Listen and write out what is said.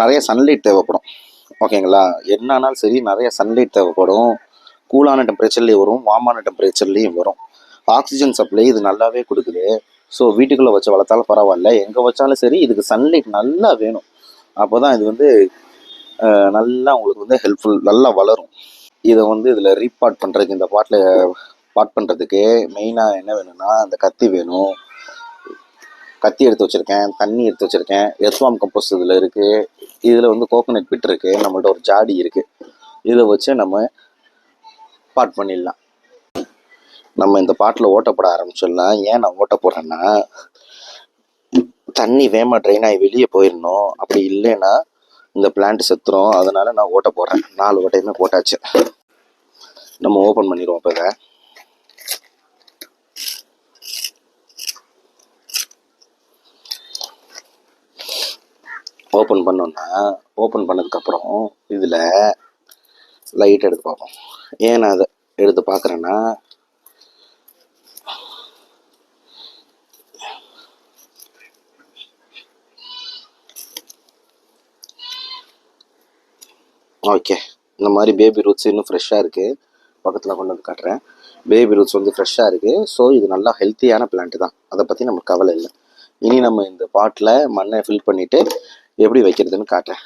நிறைய சன்லைட் தேவைப்படும். ஓகேங்களா? என்னன்னாலும் சரி நிறைய சன்லைட் தேவைப்படும். கூலான டெம்பரேச்சர்லேயும் வரும் வார்மான டெம்பரேச்சர்லேயும் வரும். ஆக்சிஜன் சப்ளை இது நல்லாவே கொடுக்குது. ஸோ வீட்டுக்குள்ளே வச்சு வளர்த்தாலும் பரவாயில்ல. எங்கே வச்சாலும் சரி இதுக்கு சன்லைட் நல்லா வேணும். அப்போ தான் இது வந்து நல்லா உங்களுக்கு வந்து ஹெல்ப்ஃபுல் நல்லா வளரும். இதை வந்து இதில் ரீபாட் பண்ணுறதுக்கு இந்த பாட்டில் பாட் பண்ணுறதுக்கு மெயினாக என்ன வேணும்னா அந்த கத்தி வேணும். கத்தி எடுத்து வச்சுருக்கேன் தண்ணி எடுத்து வச்சுருக்கேன். எஸ்வாம் கம்போஸ்ட் இதில் இருக்குது இதில் வந்து கோகோனட் பிட் இருக்குது நம்மள்ட்ட ஒரு ஜாடி இருக்குது இதை வச்சு நம்ம பாட் பண்ணிடலாம். நம்ம இந்த பாட்டில் ஓட்டப்பட ஆரம்பிச்சிடலாம் ஏன் நான் ஓட்ட போடுறேன்னா தண்ணி வேகமாக ட்ரெயின் ஆகி வெளியே போயிடணும். அப்படி இல்லைன்னா இந்த பிளான்ட் செத்துரும். அதனால நான் ஓட்ட போடுறேன் நாலு ஓட்டையுமே போட்டாச்சு. நம்ம ஓப்பன் பண்ணிடுவோம் இப்போ இதை. ஓப்பன் பண்ணோன்னா ஓப்பன் பண்ணதுக்கப்புறம் இதில் லைட் எடுத்து பார்ப்போம். ஏன் நான் அதை எடுத்து பார்க்குறேன்னா ஓகே இந்த மாதிரி பேபி ரூட்ஸ் இன்னும் ஃப்ரெஷ்ஷாக இருக்குது பக்கத்தில் கொண்டு வந்து காட்டுறேன். பேபி ரூட்ஸ் வந்து ஃப்ரெஷ்ஷாக இருக்குது ஸோ இது நல்லா ஹெல்த்தியான பிளான்ட் தான். அதை பற்றி நமக்கு கவலை இல்லை. இனி நம்ம இந்த பாட்டில் மண்ணை ஃபில் பண்ணிவிட்டு எப்படி வைக்கிறதுன்னு காட்டேன்